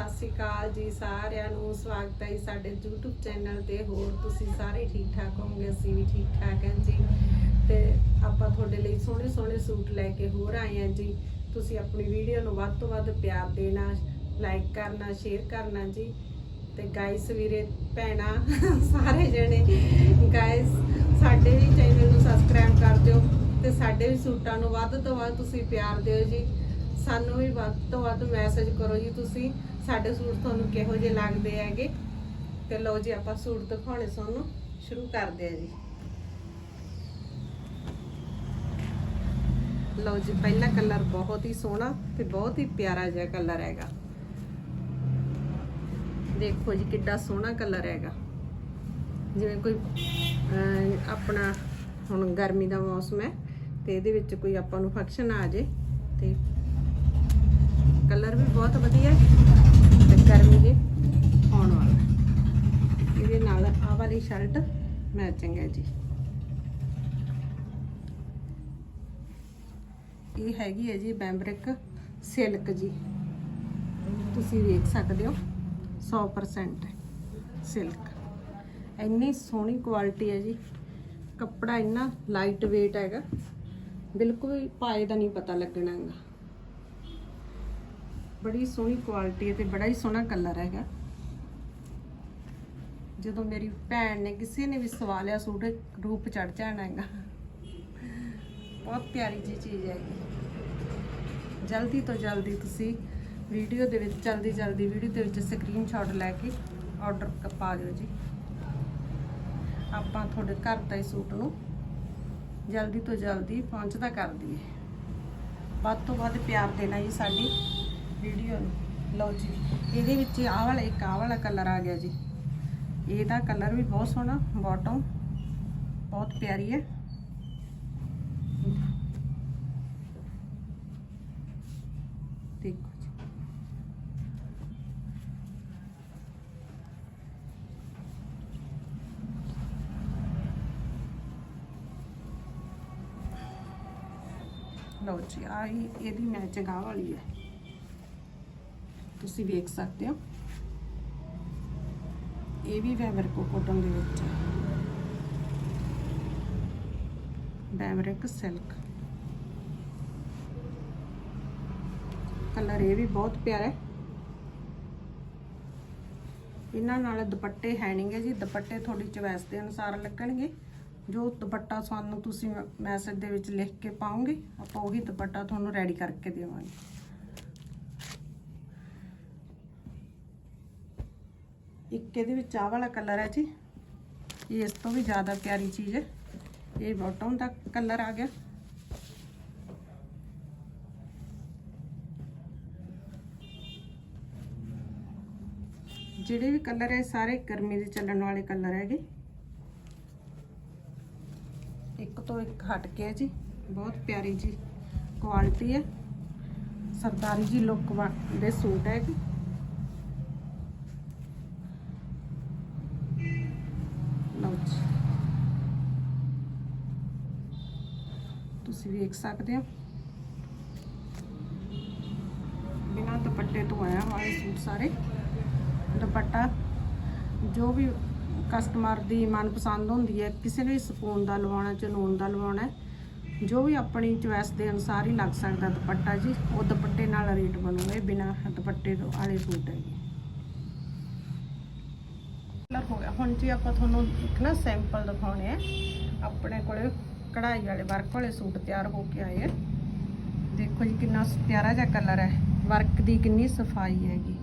ਸਤਿ ਸ਼੍ਰੀ ਅਕਾਲ ਜੀ ਸਾਰਿਆਂ ਨੂੰ, ਸਵਾਗਤ ਹੈ ਜੀ ਸਾਡੇ YouTube ਚੈਨਲ ਤੇ। ਹੋਰ ਤੁਸੀਂ ਸਾਰੇ ਠੀਕ ਠਾਕ ਹੋਵੋਗੇ? ਅਸੀਂ ਵੀ ਠੀਕ ਠਾਕ ਹਾਂ ਜੀ। ਤੇ ਆਪਾਂ ਤੁਹਾਡੇ ਲਈ ਸੋਹਣੇ ਸੋਹਣੇ ਸੂਟ ਲੈ ਕੇ ਹੋਰ ਆਏ ਹਾਂ ਜੀ। ਤੁਸੀਂ ਆਪਣੀ ਵੀਡੀਓ ਨੂੰ ਵੱਧ ਤੋਂ ਵੱਧ ਪਿਆਰ ਦੇਣਾ ਲਾਈਕ ਕਰਨਾ ਸ਼ੇਅਰ ਕਰਨਾ ਜੀ। ਤੇ ਗਾਇਸ ਵੀਰੇ, ਭੈਣਾ, ਸਾਰੇ ਜਣੇ ਗਾਇਸ ਸਾਡੇ ਵੀ ਚੈਨਲ ਨੂੰ ਸਬਸਕ੍ਰਾਈਬ ਕਰ ਦਿਓ। ਤੇ ਸਾਡੇ ਵੀ ਸੂਟਾਂ ਨੂੰ ਵੱਧ ਤੋਂ ਵੱਧ ਤੁਸੀਂ ਪਿਆਰ ਦਿਓ ਜੀ। ਸਾਨੂੰ ਵੀ ਵੱਧ ਤੋਂ ਵੱਧ ਮੈਸੇਜ ਕਰੋ ਜੀ ਤੁਸੀਂ। ਸਾਡੇ ਸੂਟ ਤੁਹਾਨੂੰ ਕਿਹੋ ਜਿਹੇ ਲੱਗਦੇ ਹੈਗੇ? ਤੇ ਲਓ ਜੀ ਆਪਾਂ ਸੂਟ ਦਿਖਾਉਣੇ ਤੁਹਾਨੂੰ। ਸ਼ੁਰੂ ਕਰਦੇ ਆ ਜੀ। ਲਓ ਜੀ ਪਹਿਲਾ ਕਲਰ ਬਹੁਤ ਹੀ ਸੋਹਣਾ ਤੇ ਬਹੁਤ ਹੀ ਪਿਆਰਾ ਜਿਹਾ ਕਲਰ ਹੈਗਾ। ਦੇਖੋ ਜੀ ਕਿੱਡਾ ਸੋਹਣਾ ਕਲਰ ਹੈਗਾ। ਜਿਵੇਂ ਕੋਈ ਅਹ, ਆਪਣਾ ਹੁਣ ਗਰਮੀ ਦਾ ਮੌਸਮ ਹੈ ਤੇ ਇਹਦੇ ਵਿੱਚ ਕੋਈ ਆਪਾਂ ਨੂੰ ਫੰਕਸ਼ਨ ਆ ਜੇ ਤੇ ਕਲਰ ਵੀ ਬਹੁਤ ਵਧੀਆ ਹੈ ਤੇ ਗਰਮੀ ਦੇ ਆਉਣ ਵਾਲਾ ਇਹਦੇ ਨਾਲ ਆਹ ਵਾਲੀ ਸ਼ਰਟ ਮੈਚਿੰਗ ਹੈ ਜੀ। ਇਹ ਹੈਗੀ ਹੈ ਜੀ ਬੈਂਬਰਿਕ ਸਿਲਕ ਜੀ। ਤੁਸੀਂ ਵੇਖ ਸਕਦੇ ਹੋ 100% ਸਿਲਕ। ਇੰਨੀ ਸੋਹਣੀ ਕੁਆਲਿਟੀ ਹੈ ਜੀ। ਕੱਪੜਾ ਇੰਨਾ ਲਾਈਟ weight ਹੈਗਾ। ਬਿਲਕੁਲ ਪਾਏ ਦਾ ਨਹੀਂ ਪਤਾ ਲੱਗਣਾ ਹੈਗਾ। ਬੜੀ ਸੋਹਣੀ ਕੁਆਲਿਟੀ ਹੈ ਤੇ ਬੜਾ ਹੀ ਸੋਹਣਾ ਕਲਰ ਹੈਗਾ। ਜਦੋਂ ਮੇਰੀ ਭੈਣ ਨੇ ਕਿਸੇ ਨੇ ਵੀ ਸਵਾ ਲਿਆ ਸੂਟ, ਰੂਪ ਚੜ ਜਾਣਾ ਹੈਗਾ। ਬਹੁਤ ਪਿਆਰੀ ਜੀ ਚੀਜ਼ ਹੈਗੀ। ਜਲਦੀ ਤੋਂ ਜਲਦੀ ਤੁਸੀਂ ਵੀਡੀਓ ਦੇ ਵਿੱਚ, ਜਲਦੀ ਜਲਦੀ ਵੀਡੀਓ ਦੇ ਵਿੱਚ ਸਕਰੀਨਸ਼ਾਟ ਲੈ ਕੇ ਆਰਡਰ ਪਾ ਦਿਓ ਜੀ। ਆਪਾਂ ਤੁਹਾਡੇ ਘਰ ਦਾ ਹੀ ਸੂਟ ਨੂੰ ਜਲਦੀ ਤੋਂ ਜਲਦੀ ਪਹੁੰਚਦਾ ਕਰ ਦਈਏ। ਵੱਧ ਤੋਂ ਵੱਧ ਪਿਆਰ ਦੇਣਾ ਜੀ ਸਾਡੀ। ਵੀਡੀਓ ਨੂੰ ਲਓ ਜੀ ਇਹਦੇ ਵਿੱਚ ਆਹ ਵਾਲਾ ਇੱਕ ਆਹ ਵਾਲਾ ਕਲਰ ਆ ਗਿਆ ਜੀ ਇਹਦਾ ਕਲਰ ਵੀ ਬਹੁਤ ਸੋਹਣਾ ਬਾਟਮ ਬਹੁਤ ਪਿਆਰੀ ਹੈ ਦੇਖੋ ਜੀ ਲਓ ਜੀ ਆ ਇਹਦੀ ਮੈਚਿੰਗ ਆ ਵਾਲੀ ਹੈ ਤੁਸੀਂ ਵੇਖ ਸਕਦੇ ਹੋ। ਇਹ ਵੀ ਫੈਬਰਿਕ ਕੋਟਨ ਦੇ ਵਿੱਚ ਹੈ। ਸਿਲਕ। ਕਲਰ ਇਹ ਵੀ ਬਹੁਤ ਪਿਆਰਾ ਹੈ। ਇਹਨਾਂ ਨਾਲ ਦੁਪੱਟੇ ਹੈ ਨਹੀਂਗੇ ਜੀ। ਦੁਪੱਟੇ ਤੁਹਾਡੀ ਚੋਇਸ ਦੇ ਅਨੁਸਾਰ ਲੱਗਣਗੇ। ਜੋ ਦੁਪੱਟਾ ਸਾਨੂੰ ਤੁਸੀਂ ਮੈਸੇਜ ਦੇ ਵਿੱਚ ਲਿਖ ਕੇ ਪਾਓਗੇ, ਆਪਾਂ ਉਹੀ ਦੁਪੱਟਾ ਤੁਹਾਨੂੰ ਰੈਡੀ ਕਰਕੇ ਦੇਵਾਂਗੇ। ਇੱਕ ਇਹਦੇ ਵਿੱਚ ਆਹ ਵਾਲਾ ਕਲਰ ਹੈ ਜੀ। ਇਹ ਇਸ ਤੋਂ ਵੀ ਜ਼ਿਆਦਾ ਪਿਆਰੀ ਚੀਜ਼ ਹੈ। ਇਹ ਬਾਟਮ ਦਾ ਕਲਰ ਆ ਗਿਆ। ਜਿਹੜੇ ਵੀ ਕਲਰ ਹੈ ਸਾਰੇ ਗਰਮੀ ਦੇ ਚੱਲਣ ਵਾਲੇ ਕਲਰ ਹੈਗੇ। ਇੱਕ ਤੋਂ ਇੱਕ ਹਟ ਕੇ ਹੈ ਜੀ। ਬਹੁਤ ਪਿਆਰੀ ਜੀ ਕੁਆਲਿਟੀ ਹੈ। ਸਰਦਾਰੀ ਜੀ ਲੁੱਕ ਦੇ ਸੂਟ ਹੈ ਜੀ। ਲਓ ਜੀ ਤੁਸੀਂ ਵੇਖ ਸਕਦੇ ਹੋ। ਬਿਨਾਂ ਦੁਪੱਟੇ ਤੋਂ ਆਇਆ ਵਾਲੇ ਸੂਟ ਸਾਰੇ। ਦੁਪੱਟਾ ਜੋ ਵੀ ਕਸਟਮਰ ਦੀ ਮਨਪਸੰਦ ਹੁੰਦੀ ਹੈ, ਕਿਸੇ ਨੇ ਵੀ ਸਕੂਨ ਦਾ ਲਵਾਉਣਾ ਚਨੂਨ ਦਾ ਲਵਾਉਣਾ ਜੋ ਵੀ ਆਪਣੀ ਚੁਆਇਸ ਦੇ ਅਨੁਸਾਰ ਹੀ ਲੱਗ ਸਕਦਾ ਦੁਪੱਟਾ ਜੀ, ਉਹ ਦੁਪੱਟੇ ਨਾਲ ਰੇਟ ਬਣੂਗਾ, ਇਹ ਬਿਨਾਂ ਦੁਪੱਟੇ ਤੋਂ ਵਾਲੇ ਸੂਟ ਹੈ ਜੀ ਕਲਰ ਹੋ ਗਿਆ। ਹੁਣ ਜੀ ਆਪਾਂ ਤੁਹਾਨੂੰ ਇੱਕ ਨਾ ਸੈਂਪਲ ਦਿਖਾਉਣੇ ਆ। ਆਪਣੇ ਕੋਲੇ ਕਢਾਈ ਵਾਲੇ ਵਰਕ ਵਾਲੇ ਸੂਟ ਤਿਆਰ ਹੋ ਕੇ ਆਏ ਆ। ਦੇਖੋ ਜੀ ਕਿੰਨਾ ਪਿਆਰਾ ਜਿਹਾ ਕਲਰ ਹੈ। ਵਰਕ ਦੀ ਕਿੰਨੀ ਸਫ਼ਾਈ ਹੈਗੀ।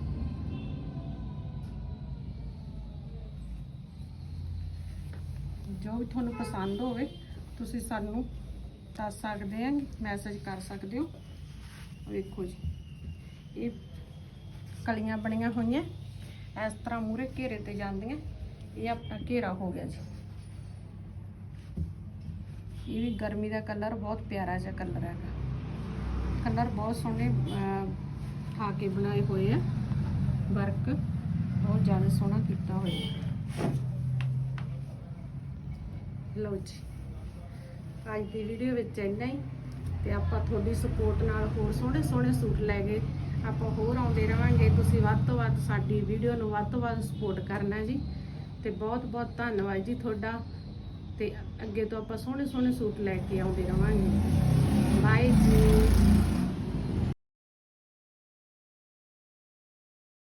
ਜੋ ਵੀ ਤੁਹਾਨੂੰ ਪਸੰਦ ਹੋਵੇ, ਤੁਸੀਂ ਸਾਨੂੰ ਦੱਸ ਸਕਦੇ ਆ ਮੈਸੇਜ ਕਰ ਸਕਦੇ ਹੋ। ਵੇਖੋ ਜੀ। ਇਹ ਕਲੀਆਂ ਬਣੀਆਂ ਹੋਈਆਂ। ਇਸ ਤਰ੍ਹਾਂ ਮੂਰੇ ਘੇਰੇ ਤੇ ਜਾਂਦੀਆਂ। ਇਹ ਆਪਣਾ ਘੇਰਾ ਹੋ ਗਿਆ ਜੀ। ਇਹ ਵੀ ਗਰਮੀ ਦਾ ਕਲਰ ਬਹੁਤ ਪਿਆਰਾ ਜਿਹਾ ਕਲਰ ਹੈਗਾ। ਕਲਰ ਬਹੁਤ ਸੋਹਣੇ ਠਾ ਕੇ ਬਣਾਏ ਹੋਏ ਆ। ਵਰਕ ਬਹੁਤ ਜ਼ਿਆਦਾ ਸੋਹਣਾ ਕੀਤਾ ਹੋਇਆ। ਲਓ ਜੀ। ਅੱਜ ਦੀ ਵੀਡੀਓ ਵਿੱਚ ਇੰਨਾ ਹੀ। ਤੇ ਆਪਾਂ ਤੁਹਾਡੀ ਸਪੋਰਟ ਨਾਲ ਹੋਰ ਸੋਹਣੇ ਸੋਹਣੇ ਸੂਟ ਲੈ ਗਏ ਆਪਾਂ ਹੋਰ ਆਉਂਦੇ ਰਵਾਂਗੇ। ਤੁਸੀਂ ਵੱਧ ਤੋਂ ਵੱਧ ਸਾਡੀ ਵੀਡੀਓ ਨੂੰ ਵੱਧ ਤੋਂ ਵੱਧ ਸਪੋਰਟ ਕਰਨਾ ਜੀ। ਤੇ ਬਹੁਤ ਬਹੁਤ ਧੰਨਵਾਦ ਜੀ ਤੁਹਾਡਾ। ਤੇ ਅੱਗੇ ਤੋਂ ਆਪਾਂ ਸੋਹਣੇ ਸੋਹਣੇ ਸੂਟ ਲੈ ਕੇ ਆਉਂਦੇ ਰਵਾਂਗੇ। ਬਾਏ ਜੀ।